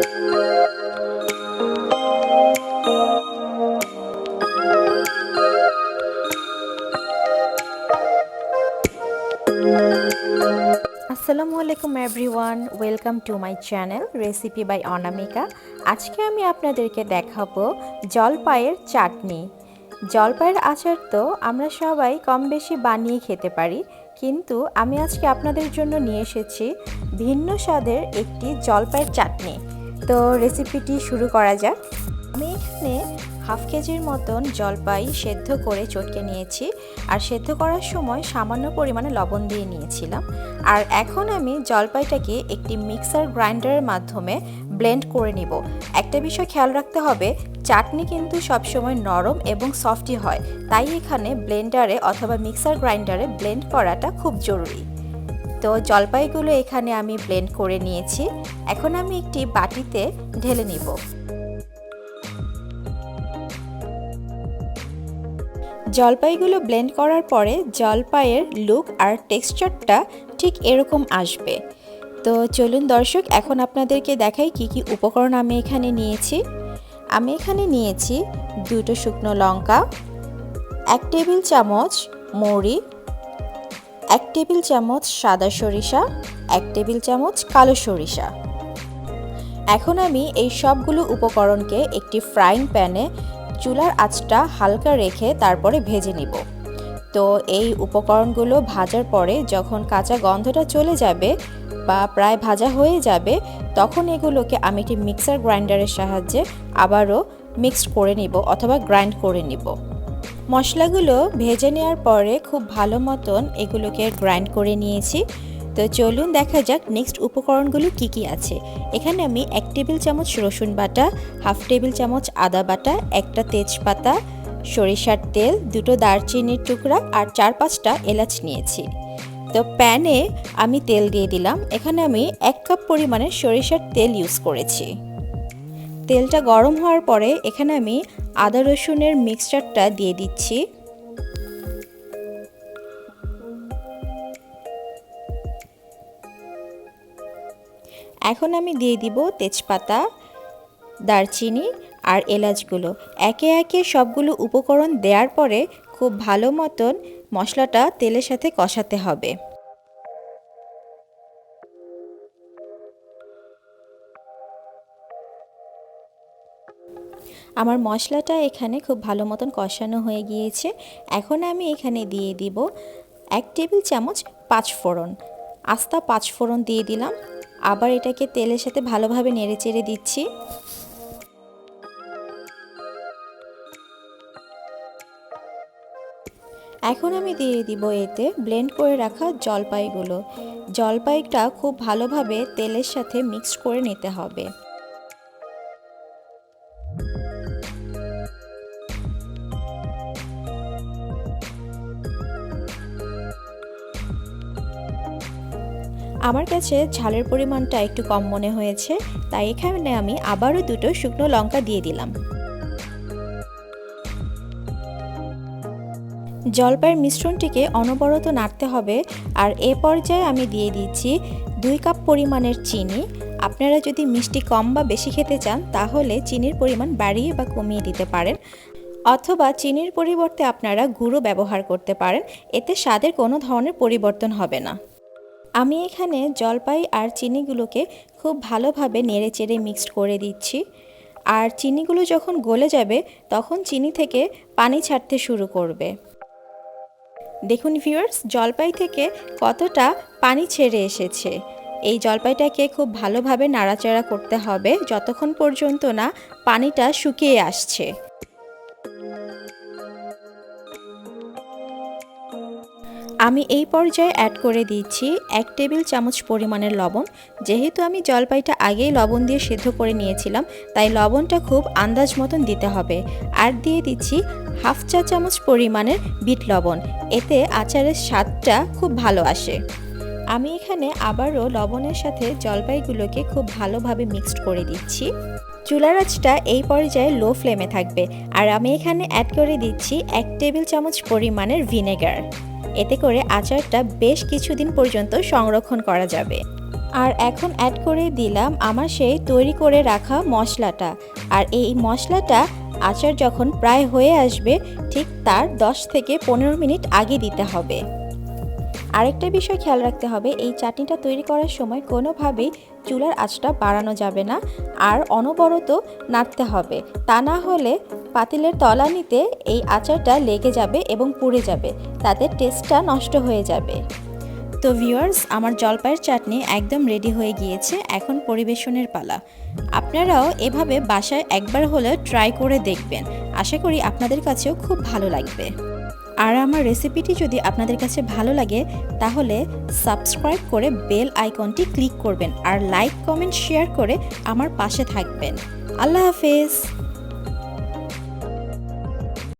আসসালামু আলাইকুম everyone, welcome to my channel recipe by Anamika. আজকে আমি আপনাদেরকে দেখাবো জলপাইয়ের চাটনি। জলপাইয়ের আচার তো আমরা সবাই কম বেশি বানিয়ে খেতে পারি, কিন্তু আমি আজকে আপনাদের জন্য নিয়ে এসেছি ভিন্ন স্বাদের একটি জলপাইয়ের চাটনি। তো রেসিপিটি শুরু করা যাক। আমি এখানে হাফ কেজির মতন জলপাই সেদ্ধ করে চটকে নিয়েছি। আর সেদ্ধ করার সময় সামান্য পরিমাণে লবণ দিয়ে নিয়েছিলাম। আর এখন আমি জলপাইটাকে একটি মিক্সার গ্রাইন্ডারের মাধ্যমে ব্লেন্ড করে নিব। একটা বিষয় খেয়াল রাখতে হবে, চাটনি কিন্তু সবসময় নরম এবং সফটই হয়। তাই এখানে ব্লেন্ডারে অথবা মিক্সার গ্রাইন্ডারে ব্লেন্ড করাটা খুব জরুরি। তো জলপাইগুলো এখানে আমি ব্লেন্ড করে নিয়েছি। এখন আমি একটি বাটিতে ঢেলে নিব। জলপাইগুলো ব্লেন্ড করার পরে জলপাইয়ের লুক আর টেক্সচারটা ঠিক এরকম আসবে। তো চলুন দর্শক, এখন আপনাদেরকে দেখাই কি কি উপকরণ আমি এখানে নিয়েছি। আমি এখানে নিয়েছি দুটো শুকনো লঙ্কা, এক টেবিল চামচ মৌরি এক টেবিল চামচ সাদা সরিষা, এক টেবিল চামচ কালো সরিষা। এখন আমি এই সবগুলো উপকরণকে একটি ফ্রাইং প্যানে চুলার আঁচটা হালকা রেখে তারপরে ভেজে নিব। তো এই উপকরণগুলো ভাজার পরে যখন কাঁচা গন্ধটা চলে যাবে বা প্রায় ভাজা হয়ে যাবে, তখন এগুলোকে আমি একটি মিক্সার গ্রাইন্ডারের সাহায্যে আবারও মিক্সড করে নিব অথবা গ্রাইন্ড করে নিব। মশলাগুলো ভেজে নেওয়ার পরে খুব ভালো মতন এগুলোকে গ্রাইন্ড করে নিয়েছি। তো চলুন দেখা যাক নেক্সট উপকরণগুলো কি কি আছে। এখানে আমি এক টেবিল চামচ রসুন বাটা, হাফ টেবিল চামচ আদা বাটা, একটা তেজপাতা, সরিষার তেল, দুটো দারচিনির টুকরা আর চার পাঁচটা এলাচ নিয়েছি। তো প্যানে আমি তেল দিয়ে দিলাম। এখানে আমি এক কাপ পরিমাণে সরিষার তেল ইউজ করেছি। তেলটা গরম হওয়ার পরে এখানে আমি আদা রসুনের মিক্সচারটা দিয়ে দিচ্ছি। এখন আমি দিয়ে দিব তেজপাতা, দারচিনি আর এলাচগুলো। একে একে সবগুলো উপকরণ দেওয়ার পরে খুব ভালো মতন মশলাটা তেলের সাথে কষাতে হবে। আমার মশলাটা এখানে খুব ভালো মতন কষানো হয়ে গিয়েছে। এখন আমি এখানে দিয়ে দিব এক টেবিল চামচ পাঁচ ফোড়ন। আস্তা পাঁচ ফোড়ন দিয়ে দিলাম। আবার এটাকে তেলের সাথে ভালোভাবে নেড়ে চেড়ে দিচ্ছি। এখন আমি দিয়ে দিব এতে ব্লেন্ড করে রাখা জলপাইগুলো। জলপাইটা খুব ভালোভাবে তেলের সাথে মিক্সড করে নিতে হবে। আমার কাছে ঝালের পরিমাণটা একটু কম মনে হয়েছে, তাই এখানে আমি আবারও দুটো শুকনো লঙ্কা দিয়ে দিলাম। জলপাইয়ের মিশ্রণটিকে অনবরত নাড়তে হবে, আর এ পর্যায়ে আমি দিয়ে দিচ্ছি দুই কাপ পরিমাণের চিনি। আপনারা যদি মিষ্টি কম বা বেশি খেতে চান, তাহলে চিনির পরিমাণ বাড়িয়ে বা কমিয়ে দিতে পারেন, অথবা চিনির পরিবর্তে আপনারা গুঁড়ো ব্যবহার করতে পারেন, এতে স্বাদের কোনো ধরনের পরিবর্তন হবে না। আমি এখানে জলপাই আর চিনিগুলোকে খুব ভালোভাবে নেড়ে চেড়ে মিক্সড করে দিচ্ছি। আর চিনিগুলো যখন গলে যাবে, তখন চিনি থেকে পানি ছাড়তে শুরু করবে। দেখুন ভিউয়ার্স জলপাই থেকে কতটা পানি ছেড়ে এসেছে। এই জলপাইটাকে খুব ভালোভাবে নাড়াচাড়া করতে হবে, যতক্ষণ পর্যন্ত না পানিটা শুকিয়ে আসছে। আমি এই পর্যায়ে অ্যাড করে দিচ্ছি এক টেবিল চামচ পরিমাণের লবণ। যেহেতু আমি জলপাইটা আগেই লবণ দিয়ে সেদ্ধ করে নিয়েছিলাম, তাই লবণটা খুব আন্দাজ মতন দিতে হবে। আর দিয়ে দিচ্ছি হাফ চা চামচ পরিমাণের বিট লবণ। এতে আচারের স্বাদটা খুব ভালো আসে। আমি এখানে আবারও লবণের সাথে জলপাইগুলোকে খুব ভালোভাবে মিক্সড করে দিচ্ছি। চুলার এই পর্যায়ে লো ফ্লেমে থাকবে। আর আমি এখানে অ্যাড করে দিচ্ছি এক টেবিল চামচ পরিমাণের ভিনেগার এতে করে আচারটা বেশ কিছুদিন পর্যন্ত সংরক্ষণ করা যাবে। আর এখন অ্যাড করে দিলাম আমার সেই তৈরি করে রাখা মশলাটা। আর এই মশলাটা আচার যখন প্রায় হয়ে আসবে, ঠিক তার 10 থেকে পনেরো মিনিট আগে দিতে হবে। আরেকটা বিষয় খেয়াল রাখতে হবে, এই চাটনিটা তৈরি করার সময় কোনোভাবেই চুলার আঁচটা বাড়ানো যাবে না। আর অনবরত নাড়তে হবে। তা না হলে পাতিলের তলানিতে এই আচারটা লেগে যাবে এবং পুড়ে যাবে। তাতে টেস্টটা নষ্ট হয়ে যাবে। তো ভিউয়ার্স আমার জলপাইয়ের চাটনি একদম রেডি হয়ে গিয়েছে। এখন পরিবেশনের পালা। আপনারাও এভাবে বাসায় একবার হলেও ট্রাই করে দেখবেন। আশা করি আপনাদের কাছেও খুব ভালো লাগবে। আর আমার রেসিপিটি যদি আপনাদের কাছে ভালো লাগে, তাহলে সাবস্ক্রাইব করে বেল আইকনটি ক্লিক করবেন। আর লাইক কমেন্ট শেয়ার করে আমার পাশে থাকবেন। আল্লাহ হাফেজ!